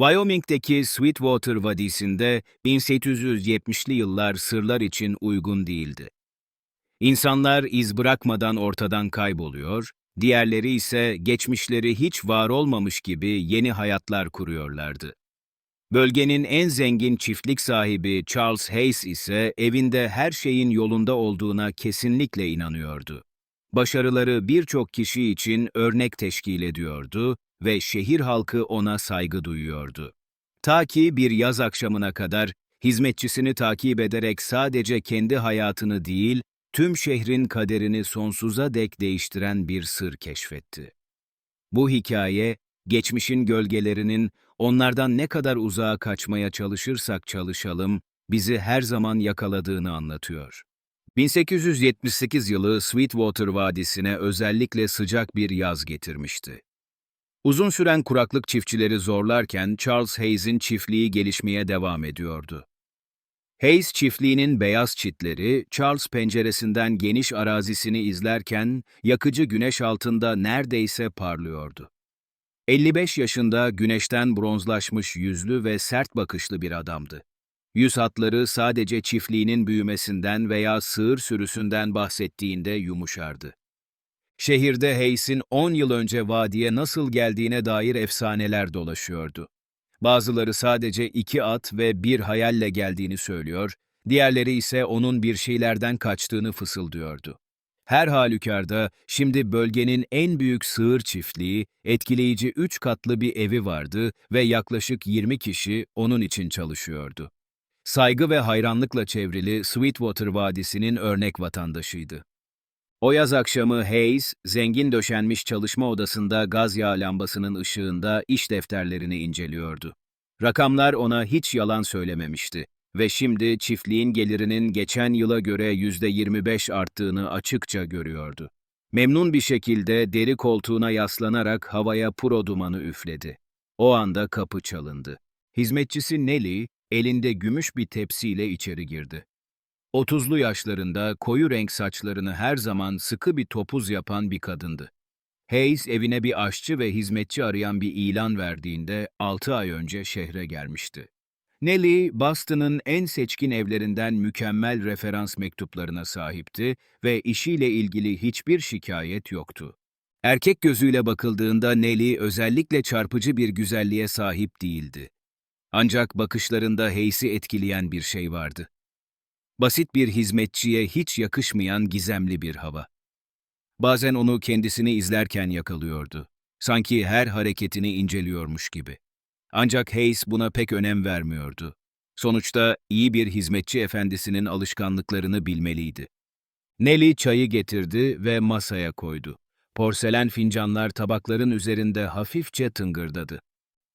Wyoming'deki Sweetwater Vadisi'nde 1870'li yıllar sırlar için uygun değildi. İnsanlar iz bırakmadan ortadan kayboluyor, diğerleri ise geçmişleri hiç var olmamış gibi yeni hayatlar kuruyorlardı. Bölgenin en zengin çiftlik sahibi Charles Hayes ise evinde her şeyin yolunda olduğuna kesinlikle inanıyordu. Başarıları birçok kişi için örnek teşkil ediyordu ve şehir halkı ona saygı duyuyordu. Ta ki bir yaz akşamına kadar hizmetçisini takip ederek sadece kendi hayatını değil, tüm şehrin kaderini sonsuza dek değiştiren bir sır keşfetti. Bu hikaye, geçmişin gölgelerinin onlardan ne kadar uzağa kaçmaya çalışırsak çalışalım, bizi her zaman yakaladığını anlatıyor. 1878 yılı Sweetwater Vadisi'ne özellikle sıcak bir yaz getirmişti. Uzun süren kuraklık çiftçileri zorlarken Charles Hayes'in çiftliği gelişmeye devam ediyordu. Hayes çiftliğinin beyaz çitleri, Charles penceresinden geniş arazisini izlerken yakıcı güneş altında neredeyse parlıyordu. 55 yaşında güneşten bronzlaşmış yüzlü ve sert bakışlı bir adamdı. Yüz hatları sadece çiftliğinin büyümesinden veya sığır sürüsünden bahsettiğinde yumuşardı. Şehirde Hayes'in 10 yıl önce vadiye nasıl geldiğine dair efsaneler dolaşıyordu. Bazıları sadece iki at ve bir hayalle geldiğini söylüyor, diğerleri ise onun bir şeylerden kaçtığını fısıldıyordu. Her halükarda şimdi bölgenin en büyük sığır çiftliği, etkileyici üç katlı bir evi vardı ve yaklaşık 20 kişi onun için çalışıyordu. Saygı ve hayranlıkla çevrili Sweetwater Vadisi'nin örnek vatandaşıydı. O yaz akşamı Hayes, zengin döşenmiş çalışma odasında gaz yağı lambasının ışığında iş defterlerini inceliyordu. Rakamlar ona hiç yalan söylememişti ve şimdi çiftliğin gelirinin geçen yıla göre %25 arttığını açıkça görüyordu. Memnun bir şekilde deri koltuğuna yaslanarak havaya puro dumanı üfledi. O anda kapı çalındı. Hizmetçisi Nelly, elinde gümüş bir tepsiyle içeri girdi. Otuzlu yaşlarında koyu renk saçlarını her zaman sıkı bir topuz yapan bir kadındı. Hayes evine bir aşçı ve hizmetçi arayan bir ilan verdiğinde 6 ay önce şehre gelmişti. Nelly, Boston'ın en seçkin evlerinden mükemmel referans mektuplarına sahipti ve işiyle ilgili hiçbir şikayet yoktu. Erkek gözüyle bakıldığında Nelly özellikle çarpıcı bir güzelliğe sahip değildi. Ancak bakışlarında Hayes'i etkileyen bir şey vardı. Basit bir hizmetçiye hiç yakışmayan gizemli bir hava. Bazen onu kendisini izlerken yakalıyordu. Sanki her hareketini inceliyormuş gibi. Ancak Hayes buna pek önem vermiyordu. Sonuçta iyi bir hizmetçi efendisinin alışkanlıklarını bilmeliydi. Nelly çayı getirdi ve masaya koydu. Porselen fincanlar tabakların üzerinde hafifçe tıngırdadı.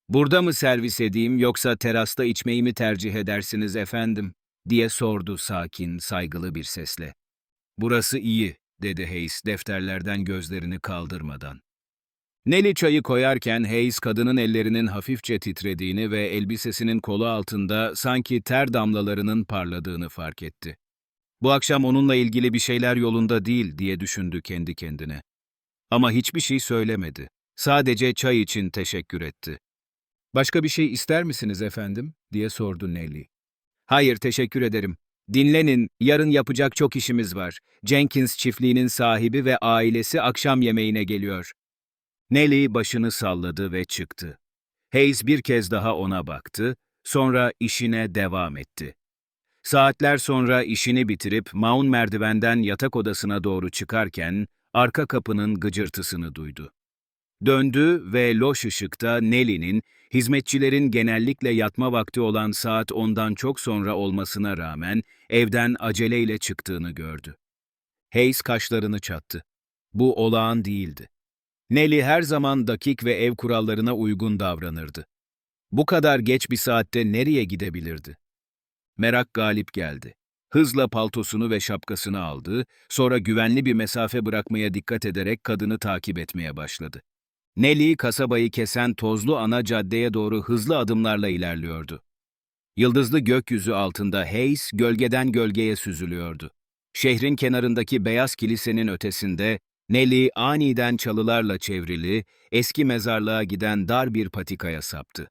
''Burada mı servis edeyim yoksa terasta içmeyi mi tercih edersiniz efendim?'' Diye sordu sakin, saygılı bir sesle. ''Burası iyi.'' dedi Hayes defterlerden gözlerini kaldırmadan. Nelly çayı koyarken Hayes kadının ellerinin hafifçe titrediğini ve elbisesinin kolu altında sanki ter damlalarının parladığını fark etti. Bu akşam onunla ilgili bir şeyler yolunda değil diye düşündü kendi kendine. Ama hiçbir şey söylemedi. Sadece çay için teşekkür etti. Başka bir şey ister misiniz efendim? diye sordu Nelly. Hayır, teşekkür ederim. Dinlenin, yarın yapacak çok işimiz var. Jenkins çiftliğinin sahibi ve ailesi akşam yemeğine geliyor. Nelly başını salladı ve çıktı. Hayes bir kez daha ona baktı, sonra işine devam etti. Saatler sonra işini bitirip maun merdivenden yatak odasına doğru çıkarken arka kapının gıcırtısını duydu. Döndü ve loş ışıkta Nelly'nin hizmetçilerin genellikle yatma vakti olan saat ondan çok sonra olmasına rağmen evden aceleyle çıktığını gördü. Hayes kaşlarını çattı. Bu olağan değildi. Nelly her zaman dakik ve ev kurallarına uygun davranırdı. Bu kadar geç bir saatte nereye gidebilirdi? Merak galip geldi. Hızla paltosunu ve şapkasını aldı, sonra güvenli bir mesafe bırakmaya dikkat ederek kadını takip etmeye başladı. Nelly, kasabayı kesen tozlu ana caddeye doğru hızlı adımlarla ilerliyordu. Yıldızlı gökyüzü altında Hayes, gölgeden gölgeye süzülüyordu. Şehrin kenarındaki beyaz kilisenin ötesinde, Nelly aniden çalılarla çevrili, eski mezarlığa giden dar bir patikaya saptı.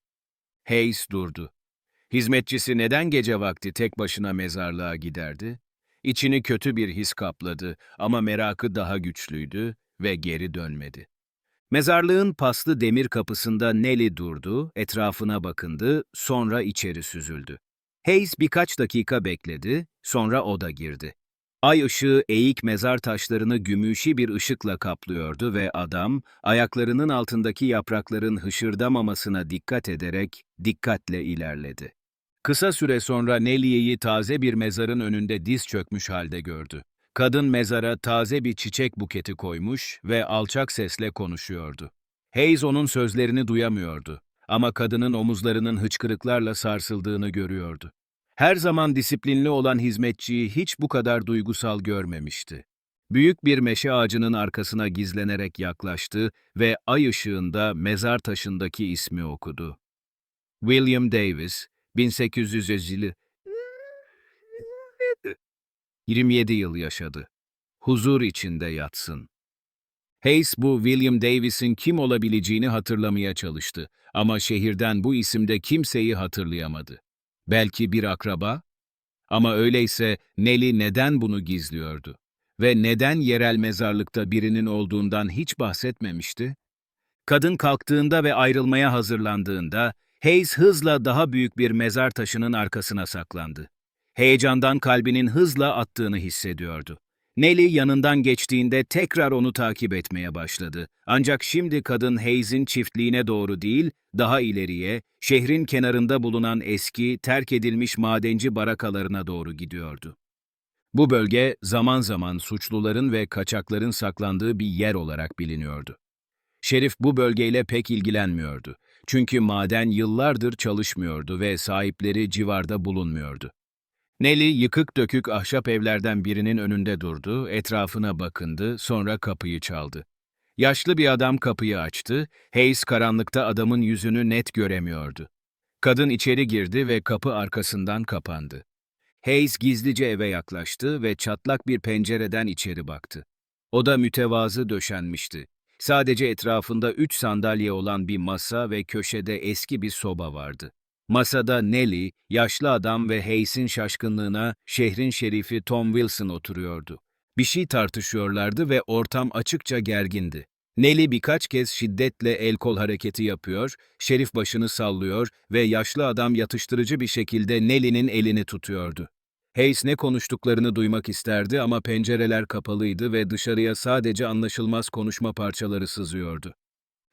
Hayes durdu. Hizmetçisi neden gece vakti tek başına mezarlığa giderdi? İçini kötü bir his kapladı ama merakı daha güçlüydü ve geri dönmedi. Mezarlığın paslı demir kapısında Nelly durdu, etrafına bakındı, sonra içeri süzüldü. Hayes birkaç dakika bekledi, sonra o da girdi. Ay ışığı eğik mezar taşlarını gümüşi bir ışıkla kaplıyordu ve adam, ayaklarının altındaki yaprakların hışırdamamasına dikkat ederek dikkatle ilerledi. Kısa süre sonra Nelly'yi taze bir mezarın önünde diz çökmüş halde gördü. Kadın mezara taze bir çiçek buketi koymuş ve alçak sesle konuşuyordu. Hayes onun sözlerini duyamıyordu ama kadının omuzlarının hıçkırıklarla sarsıldığını görüyordu. Her zaman disiplinli olan hizmetçiyi hiç bu kadar duygusal görmemişti. Büyük bir meşe ağacının arkasına gizlenerek yaklaştı ve ay ışığında mezar taşındaki ismi okudu. William Davis, 1850 27 yıl yaşadı. Huzur içinde yatsın. Hayes bu William Davis'in kim olabileceğini hatırlamaya çalıştı ama şehirden bu isimde kimseyi hatırlayamadı. Belki bir akraba? Ama öyleyse Nelly neden bunu gizliyordu? Ve neden yerel mezarlıkta birinin olduğundan hiç bahsetmemişti? Kadın kalktığında ve ayrılmaya hazırlandığında Hayes hızla daha büyük bir mezar taşının arkasına saklandı. Heyecandan kalbinin hızla attığını hissediyordu. Nelly yanından geçtiğinde tekrar onu takip etmeye başladı. Ancak şimdi kadın Hayes'in çiftliğine doğru değil, daha ileriye, şehrin kenarında bulunan eski, terk edilmiş madenci barakalarına doğru gidiyordu. Bu bölge zaman zaman suçluların ve kaçakların saklandığı bir yer olarak biliniyordu. Şerif bu bölgeyle pek ilgilenmiyordu. Çünkü maden yıllardır çalışmıyordu ve sahipleri civarda bulunmuyordu. Nelly yıkık dökük ahşap evlerden birinin önünde durdu, etrafına bakındı, sonra kapıyı çaldı. Yaşlı bir adam kapıyı açtı, Hayes karanlıkta adamın yüzünü net göremiyordu. Kadın içeri girdi ve kapı arkasından kapandı. Hayes gizlice eve yaklaştı ve çatlak bir pencereden içeri baktı. Oda mütevazı döşenmişti. Sadece etrafında üç sandalye olan bir masa ve köşede eski bir soba vardı. Masada Nelly, yaşlı adam ve Hayes'in şaşkınlığına şehrin şerifi Tom Wilson oturuyordu. Bir şey tartışıyorlardı ve ortam açıkça gergindi. Nelly birkaç kez şiddetle el kol hareketi yapıyor, şerif başını sallıyor ve yaşlı adam yatıştırıcı bir şekilde Nelly'nin elini tutuyordu. Hayes ne konuştuklarını duymak isterdi ama pencereler kapalıydı ve dışarıya sadece anlaşılmaz konuşma parçaları sızıyordu.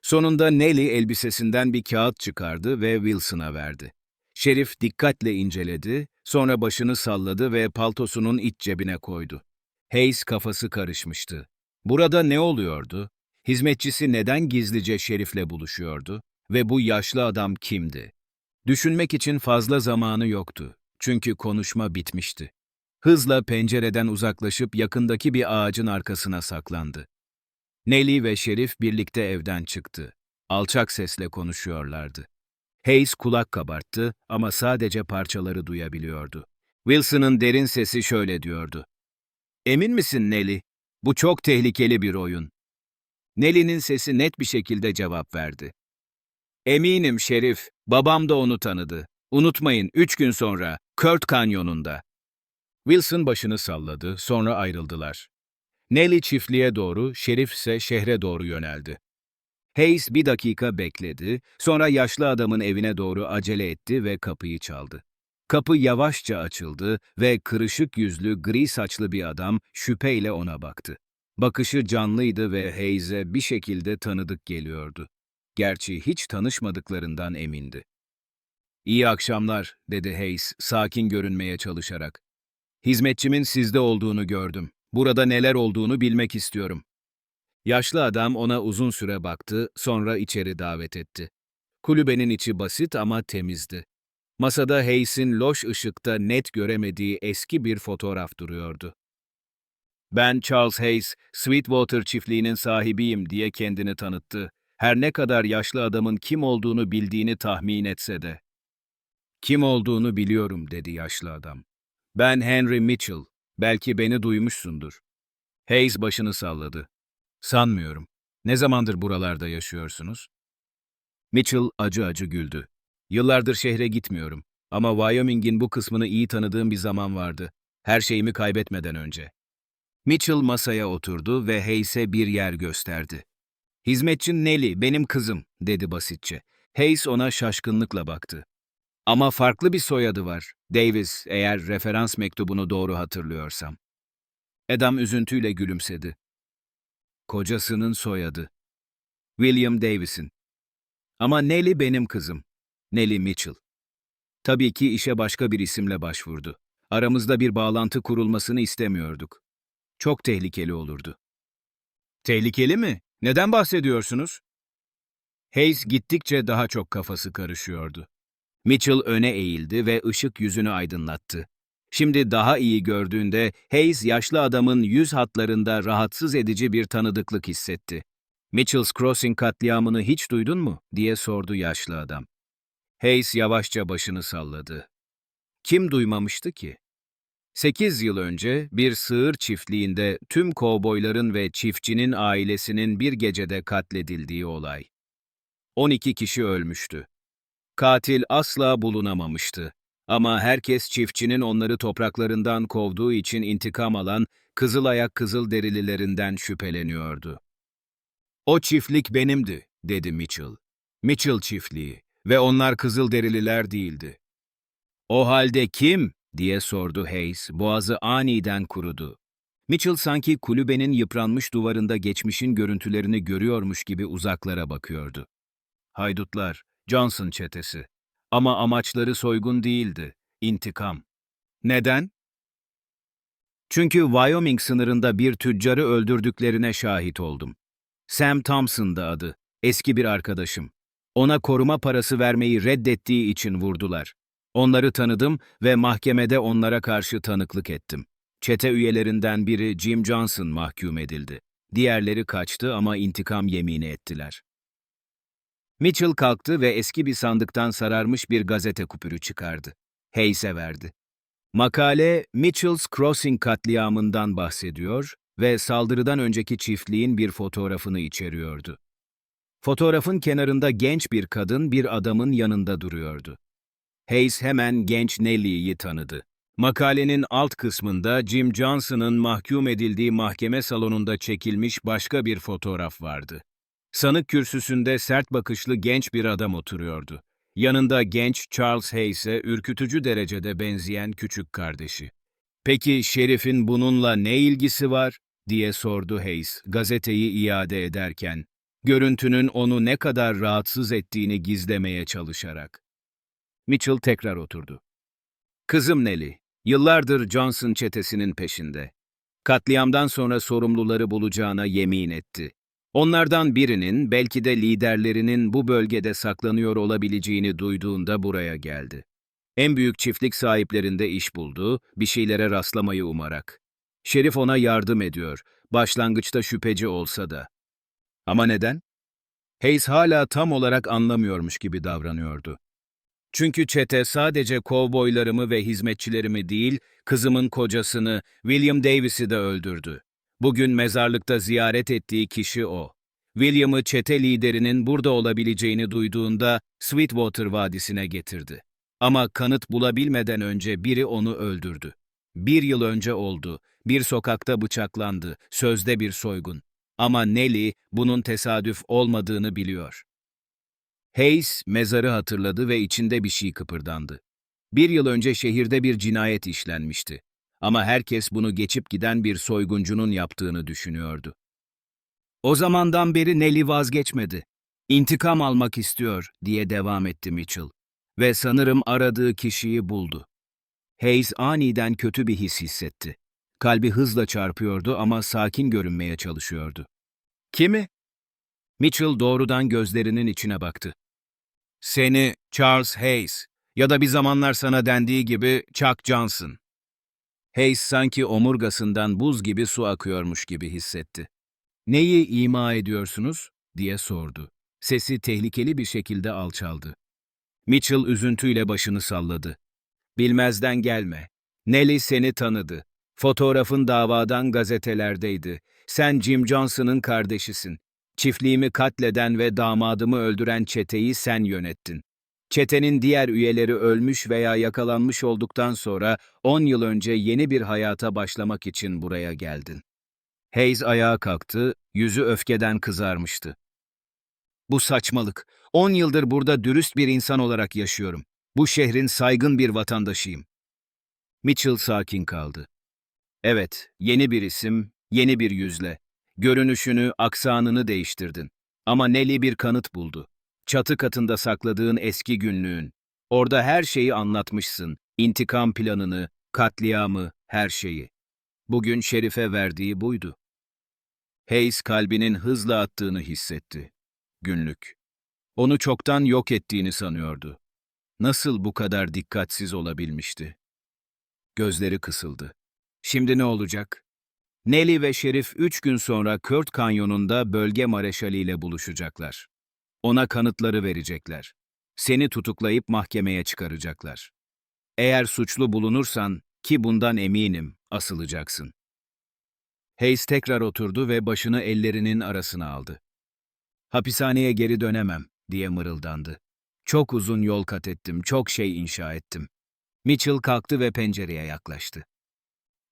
Sonunda Nelly elbisesinden bir kağıt çıkardı ve Wilson'a verdi. Şerif dikkatle inceledi, sonra başını salladı ve paltosunun iç cebine koydu. Hayes kafası karışmıştı. Burada ne oluyordu? Hizmetçisi neden gizlice Şerif'le buluşuyordu? Ve bu yaşlı adam kimdi? Düşünmek için fazla zamanı yoktu. Çünkü konuşma bitmişti. Hızla pencereden uzaklaşıp yakındaki bir ağacın arkasına saklandı. Nelly ve Şerif birlikte evden çıktı. Alçak sesle konuşuyorlardı. Hayes kulak kabarttı ama sadece parçaları duyabiliyordu. Wilson'ın derin sesi şöyle diyordu. Emin misin Nelly? Bu çok tehlikeli bir oyun. Nelly'nin sesi net bir şekilde cevap verdi. Eminim Şerif, babam da onu tanıdı. Unutmayın, üç gün sonra, Kurt Kanyonu'nda. Wilson başını salladı, sonra ayrıldılar. Nelly çiftliğe doğru, Şerif ise şehre doğru yöneldi. Hayes bir dakika bekledi, sonra yaşlı adamın evine doğru acele etti ve kapıyı çaldı. Kapı yavaşça açıldı ve kırışık yüzlü, gri saçlı bir adam şüpheyle ona baktı. Bakışı canlıydı ve Hayes'e bir şekilde tanıdık geliyordu. Gerçi hiç tanışmadıklarından emindi. İyi akşamlar, dedi Hayes, sakin görünmeye çalışarak. Hizmetçimin sizde olduğunu gördüm. Burada neler olduğunu bilmek istiyorum. Yaşlı adam ona uzun süre baktı, sonra içeri davet etti. Kulübenin içi basit ama temizdi. Masada Hayes'in loş ışıkta net göremediği eski bir fotoğraf duruyordu. Ben Charles Hayes, Sweetwater çiftliğinin sahibiyim diye kendini tanıttı. Her ne kadar yaşlı adamın kim olduğunu bildiğini tahmin etse de. Kim olduğunu biliyorum dedi yaşlı adam. Ben Henry Mitchell. Belki beni duymuşsundur. Hayes başını salladı. Sanmıyorum. Ne zamandır buralarda yaşıyorsunuz? Mitchell acı acı güldü. Yıllardır şehre gitmiyorum. Ama Wyoming'in bu kısmını iyi tanıdığım bir zaman vardı. Her şeyimi kaybetmeden önce. Mitchell masaya oturdu ve Hayes'e bir yer gösterdi. Hizmetçin Nelly, benim kızım, dedi basitçe. Hayes ona şaşkınlıkla baktı. Ama farklı bir soyadı var. Davis, eğer referans mektubunu doğru hatırlıyorsam. Adam üzüntüyle gülümsedi. Kocasının soyadı. William Davis'in. Ama Nelly benim kızım. Nelly Mitchell. Tabii ki işe başka bir isimle başvurdu. Aramızda bir bağlantı kurulmasını istemiyorduk. Çok tehlikeli olurdu. Tehlikeli mi? Neden bahsediyorsunuz? Hayes gittikçe daha çok kafası karışıyordu. Mitchell öne eğildi ve ışık yüzünü aydınlattı. Şimdi daha iyi gördüğünde Hayes yaşlı adamın yüz hatlarında rahatsız edici bir tanıdıklık hissetti. Mitchell's Crossing katliamını hiç duydun mu? diye sordu yaşlı adam. Hayes yavaşça başını salladı. Kim duymamıştı ki? Sekiz yıl önce bir sığır çiftliğinde tüm kovboyların ve çiftçinin ailesinin bir gecede katledildiği olay. 12 kişi ölmüştü. Katil asla bulunamamıştı. Ama herkes çiftçinin onları topraklarından kovduğu için intikam alan Kızılayak Kızılderililerinden şüpheleniyordu. O çiftlik benimdi, dedi Mitchell. Mitchell çiftliği ve onlar Kızılderililer değildi. O halde kim? diye sordu Hayes, boğazı aniden kurudu. Mitchell sanki kulübenin yıpranmış duvarında geçmişin görüntülerini görüyormuş gibi uzaklara bakıyordu. Haydutlar, Johnson çetesi. Ama amaçları soygun değildi, intikam. Neden? Çünkü Wyoming sınırında bir tüccarı öldürdüklerine şahit oldum. Sam Thompson'dı adı, eski bir arkadaşım. Ona koruma parası vermeyi reddettiği için vurdular. Onları tanıdım ve mahkemede onlara karşı tanıklık ettim. Çete üyelerinden biri Jim Johnson mahkum edildi. Diğerleri kaçtı ama intikam yemini ettiler. Mitchell kalktı ve eski bir sandıktan sararmış bir gazete kupürü çıkardı. Hayes'e verdi. Makale, Mitchell's Crossing katliamından bahsediyor ve saldırıdan önceki çiftliğin bir fotoğrafını içeriyordu. Fotoğrafın kenarında genç bir kadın bir adamın yanında duruyordu. Hayes hemen genç Nelly'yi tanıdı. Makalenin alt kısmında Jim Johnson'ın mahkum edildiği mahkeme salonunda çekilmiş başka bir fotoğraf vardı. Sanık kürsüsünde sert bakışlı genç bir adam oturuyordu. Yanında genç Charles Hayes'e ürkütücü derecede benzeyen küçük kardeşi. Peki şerifin bununla ne ilgisi var? diye sordu Hayes, gazeteyi iade ederken, görüntünün onu ne kadar rahatsız ettiğini gizlemeye çalışarak. Mitchell tekrar oturdu. Kızım Nelly, yıllardır Johnson çetesinin peşinde. Katliamdan sonra sorumluları bulacağına yemin etti. Onlardan birinin, belki de liderlerinin bu bölgede saklanıyor olabileceğini duyduğunda buraya geldi. En büyük çiftlik sahiplerinde iş buldu, bir şeylere rastlamayı umarak. Şerif ona yardım ediyor, başlangıçta şüpheci olsa da. Ama neden? Hayes hala tam olarak anlamıyormuş gibi davranıyordu. Çünkü çete sadece kovboylarımı ve hizmetçilerimi değil, kızımın kocasını, William Davis'i de öldürdü. Bugün mezarlıkta ziyaret ettiği kişi o. William'ı çete liderinin burada olabileceğini duyduğunda Sweetwater Vadisi'ne getirdi. Ama kanıt bulabilmeden önce biri onu öldürdü. Bir yıl önce oldu. Bir sokakta bıçaklandı. Sözde bir soygun. Ama Nelly bunun tesadüf olmadığını biliyor. Hayes mezarı hatırladı ve içinde bir şey kıpırdandı. Bir yıl önce şehirde bir cinayet işlenmişti. Ama herkes bunu geçip giden bir soyguncunun yaptığını düşünüyordu. O zamandan beri Nelly vazgeçmedi. İntikam almak istiyor diye devam etti Mitchell. Ve sanırım aradığı kişiyi buldu. Hayes aniden kötü bir his hissetti. Kalbi hızla çarpıyordu ama sakin görünmeye çalışıyordu. Kimi? Mitchell doğrudan gözlerinin içine baktı. Seni Charles Hayes ya da bir zamanlar sana dendiği gibi Chuck Johnson. Hayes sanki omurgasından buz gibi su akıyormuş gibi hissetti. Neyi ima ediyorsunuz? diye sordu. Sesi tehlikeli bir şekilde alçaldı. Mitchell üzüntüyle başını salladı. Bilmezden gelme. Nelly seni tanıdı. Fotoğrafın davadan gazetelerdeydi. Sen Jim Johnson'ın kardeşisin. Çiftliğimi katleden ve damadımı öldüren çeteyi sen yönettin. Çetenin diğer üyeleri ölmüş veya yakalanmış olduktan sonra 10 yıl önce yeni bir hayata başlamak için buraya geldin. Hayes ayağa kalktı, yüzü öfkeden kızarmıştı. Bu saçmalık. 10 yıldır burada dürüst bir insan olarak yaşıyorum. Bu şehrin saygın bir vatandaşıyım. Mitchell sakin kaldı. Evet, yeni bir isim, yeni bir yüzle. Görünüşünü, aksanını değiştirdin. Ama Nelly bir kanıt buldu. Çatı katında sakladığın eski günlüğün. Orada her şeyi anlatmışsın. İntikam planını, katliamı, her şeyi. Bugün Şerif'e verdiği buydu. Hayes kalbinin hızla attığını hissetti. Günlük. Onu çoktan yok ettiğini sanıyordu. Nasıl bu kadar dikkatsiz olabilmişti? Gözleri kısıldı. Şimdi ne olacak? Nelly ve Şerif üç gün sonra Kurt Kanyonu'nda bölge mareşaliyle buluşacaklar. Ona kanıtları verecekler. Seni tutuklayıp mahkemeye çıkaracaklar. Eğer suçlu bulunursan, ki bundan eminim, asılacaksın. Hayes tekrar oturdu ve başını ellerinin arasına aldı. Hapishaneye geri dönemem, diye mırıldandı. Çok uzun yol kat ettim, çok şey inşa ettim. Mitchell kalktı ve pencereye yaklaştı.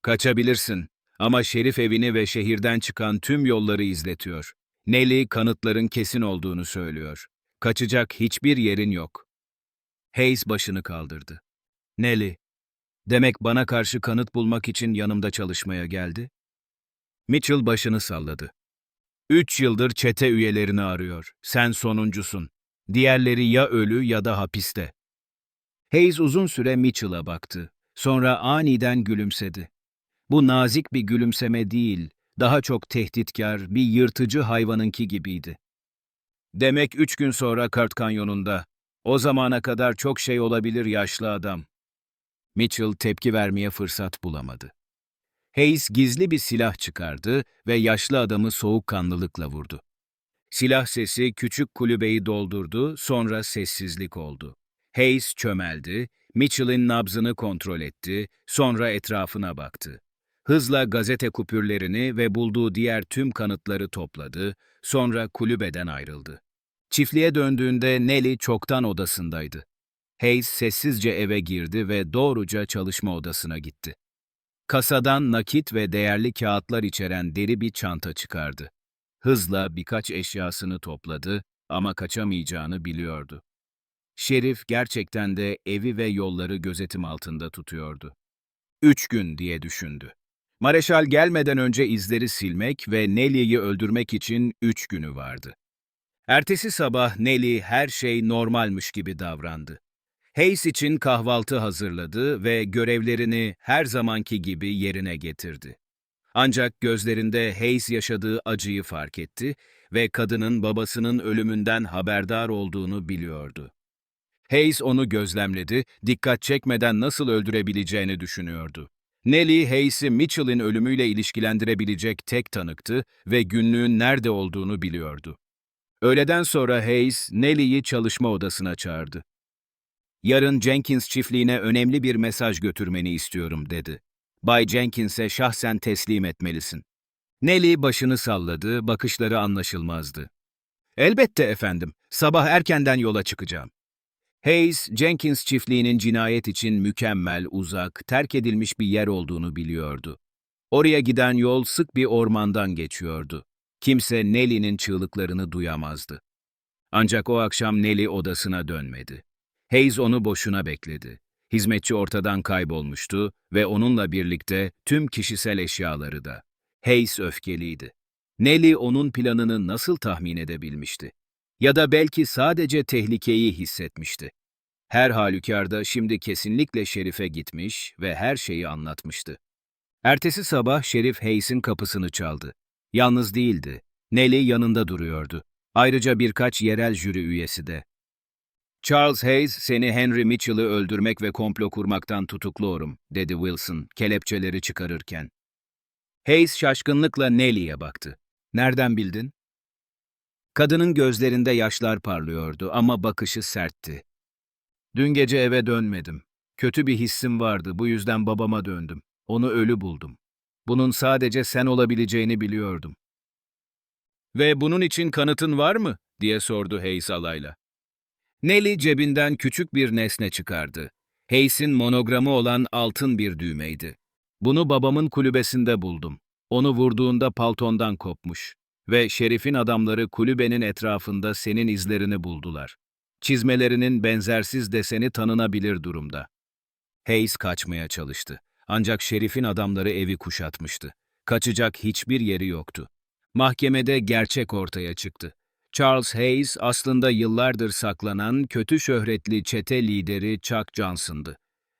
Kaçabilirsin ama Şerif evini ve şehirden çıkan tüm yolları izletiyor. Nelly kanıtların kesin olduğunu söylüyor. Kaçacak hiçbir yerin yok. Hayes başını kaldırdı. Nelly, demek bana karşı kanıt bulmak için yanımda çalışmaya geldi? Mitchell başını salladı. Üç yıldır çete üyelerini arıyor. Sen sonuncusun. Diğerleri ya ölü ya da hapiste. Hayes uzun süre Mitchell'a baktı. Sonra aniden gülümsedi. Bu nazik bir gülümseme değil, daha çok tehditkar, bir yırtıcı hayvanınki gibiydi. Demek üç gün sonra Kart Kanyonu'nda. O zamana kadar çok şey olabilir yaşlı adam. Mitchell tepki vermeye fırsat bulamadı. Hayes gizli bir silah çıkardı ve yaşlı adamı soğukkanlılıkla vurdu. Silah sesi küçük kulübeyi doldurdu, sonra sessizlik oldu. Hayes çömeldi, Mitchell'in nabzını kontrol etti, sonra etrafına baktı. Hızla gazete kupürlerini ve bulduğu diğer tüm kanıtları topladı, sonra kulübeden ayrıldı. Çiftliğe döndüğünde Nelly çoktan odasındaydı. Hayes sessizce eve girdi ve doğruca çalışma odasına gitti. Kasadan nakit ve değerli kağıtlar içeren deri bir çanta çıkardı. Hızla birkaç eşyasını topladı ama kaçamayacağını biliyordu. Şerif gerçekten de evi ve yolları gözetim altında tutuyordu. Üç gün diye düşündü. Mareşal gelmeden önce izleri silmek ve Nelly'yi öldürmek için üç günü vardı. Ertesi sabah Nelly her şey normalmiş gibi davrandı. Hayes için kahvaltı hazırladı ve görevlerini her zamanki gibi yerine getirdi. Ancak gözlerinde Hayes yaşadığı acıyı fark etti ve kadının babasının ölümünden haberdar olduğunu biliyordu. Hayes onu gözlemledi, dikkat çekmeden nasıl öldürebileceğini düşünüyordu. Nelly, Hayes'i Mitchell'in ölümüyle ilişkilendirebilecek tek tanıktı ve günlüğün nerede olduğunu biliyordu. Öğleden sonra Hayes, Nelly'yi çalışma odasına çağırdı. Yarın Jenkins çiftliğine önemli bir mesaj götürmeni istiyorum, dedi. Bay Jenkins'e şahsen teslim etmelisin. Nelly başını salladı, bakışları anlaşılmazdı. Elbette efendim, sabah erkenden yola çıkacağım. Hayes, Jenkins çiftliğinin cinayet için mükemmel, uzak, terk edilmiş bir yer olduğunu biliyordu. Oraya giden yol sık bir ormandan geçiyordu. Kimse Nelly'nin çığlıklarını duyamazdı. Ancak o akşam Nelly odasına dönmedi. Hayes onu boşuna bekledi. Hizmetçi ortadan kaybolmuştu ve onunla birlikte tüm kişisel eşyaları da. Hayes öfkeliydi. Nelly onun planını nasıl tahmin edebilmişti? Ya da belki sadece tehlikeyi hissetmişti. Her halükarda şimdi kesinlikle Şerif'e gitmiş ve her şeyi anlatmıştı. Ertesi sabah Şerif Hayes'in kapısını çaldı. Yalnız değildi. Nelly yanında duruyordu. Ayrıca birkaç yerel jüri üyesi de. Charles Hayes, seni Henry Mitchell'ı öldürmek ve komplo kurmaktan tutukluyorum, dedi Wilson, kelepçeleri çıkarırken. Hayes şaşkınlıkla Nelly'e baktı. Nereden bildin? Kadının gözlerinde yaşlar parlıyordu ama bakışı sertti. Dün gece eve dönmedim. Kötü bir hissim vardı, bu yüzden babama döndüm. Onu ölü buldum. Bunun sadece sen olabileceğini biliyordum. Ve bunun için kanıtın var mı? diye sordu Hayes alayla. Nelly cebinden küçük bir nesne çıkardı. Hayes'in monogramı olan altın bir düğmeydi. Bunu babamın kulübesinde buldum. Onu vurduğunda paltondan kopmuş. Ve Şerif'in adamları kulübenin etrafında senin izlerini buldular. Çizmelerinin benzersiz deseni tanınabilir durumda. Hayes kaçmaya çalıştı. Ancak Şerif'in adamları evi kuşatmıştı. Kaçacak hiçbir yeri yoktu. Mahkemede gerçek ortaya çıktı. Charles Hayes aslında yıllardır saklanan kötü şöhretli çete lideri Chuck Johnson'dı.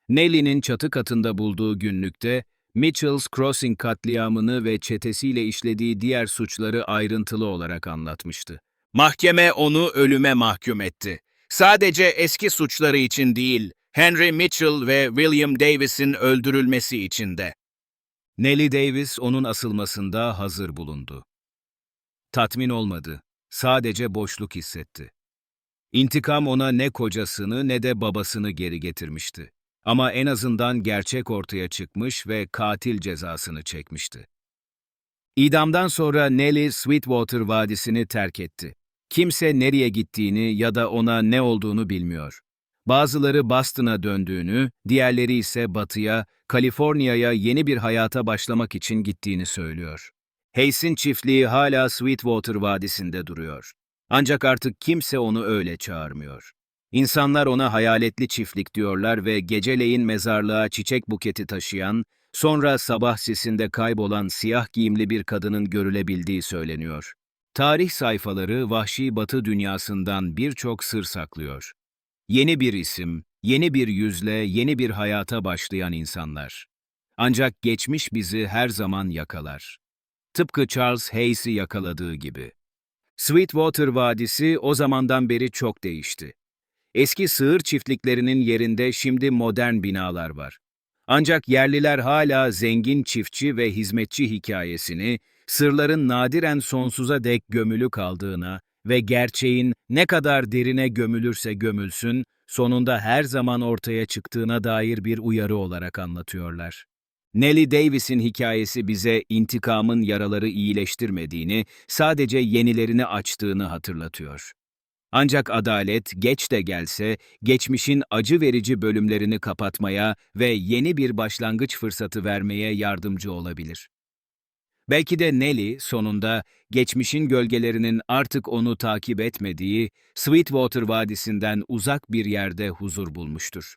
Nelly'nin çatı katında bulduğu günlükte Mitchell's Crossing katliamını ve çetesiyle işlediği diğer suçları ayrıntılı olarak anlatmıştı. Mahkeme onu ölüme mahkum etti. Sadece eski suçları için değil, Henry Mitchell ve William Davis'in öldürülmesi için de. Nellie Davis onun asılmasında hazır bulundu. Tatmin olmadı. Sadece boşluk hissetti. İntikam ona ne kocasını ne de babasını geri getirmişti. Ama en azından gerçek ortaya çıkmış ve katil cezasını çekmişti. İdamdan sonra Nellie Sweetwater Vadisi'ni terk etti. Kimse nereye gittiğini ya da ona ne olduğunu bilmiyor. Bazıları Boston'a döndüğünü, diğerleri ise batıya, Kaliforniya'ya yeni bir hayata başlamak için gittiğini söylüyor. Hayes'in çiftliği hala Sweetwater Vadisi'nde duruyor. Ancak artık kimse onu öyle çağırmıyor. İnsanlar ona hayaletli çiftlik diyorlar ve geceleyin mezarlığa çiçek buketi taşıyan, sonra sabah sisinde kaybolan siyah giyimli bir kadının görülebildiği söyleniyor. Tarih sayfaları vahşi batı dünyasından birçok sır saklıyor. Yeni bir isim, yeni bir yüzle, yeni bir hayata başlayan insanlar. Ancak geçmiş bizi her zaman yakalar. Tıpkı Charles Hayes'i yakaladığı gibi. Sweetwater Vadisi o zamandan beri çok değişti. Eski sığır çiftliklerinin yerinde şimdi modern binalar var. Ancak yerliler hala zengin çiftçi ve hizmetçi hikayesini, sırların nadiren sonsuza dek gömülü kaldığına ve gerçeğin ne kadar derine gömülürse gömülsün, sonunda her zaman ortaya çıktığına dair bir uyarı olarak anlatıyorlar. Nellie Davis'in hikayesi bize intikamın yaraları iyileştirmediğini, sadece yenilerini açtığını hatırlatıyor. Ancak adalet geç de gelse geçmişin acı verici bölümlerini kapatmaya ve yeni bir başlangıç fırsatı vermeye yardımcı olabilir. Belki de Nelly sonunda geçmişin gölgelerinin artık onu takip etmediği Sweetwater Vadisi'nden uzak bir yerde huzur bulmuştur.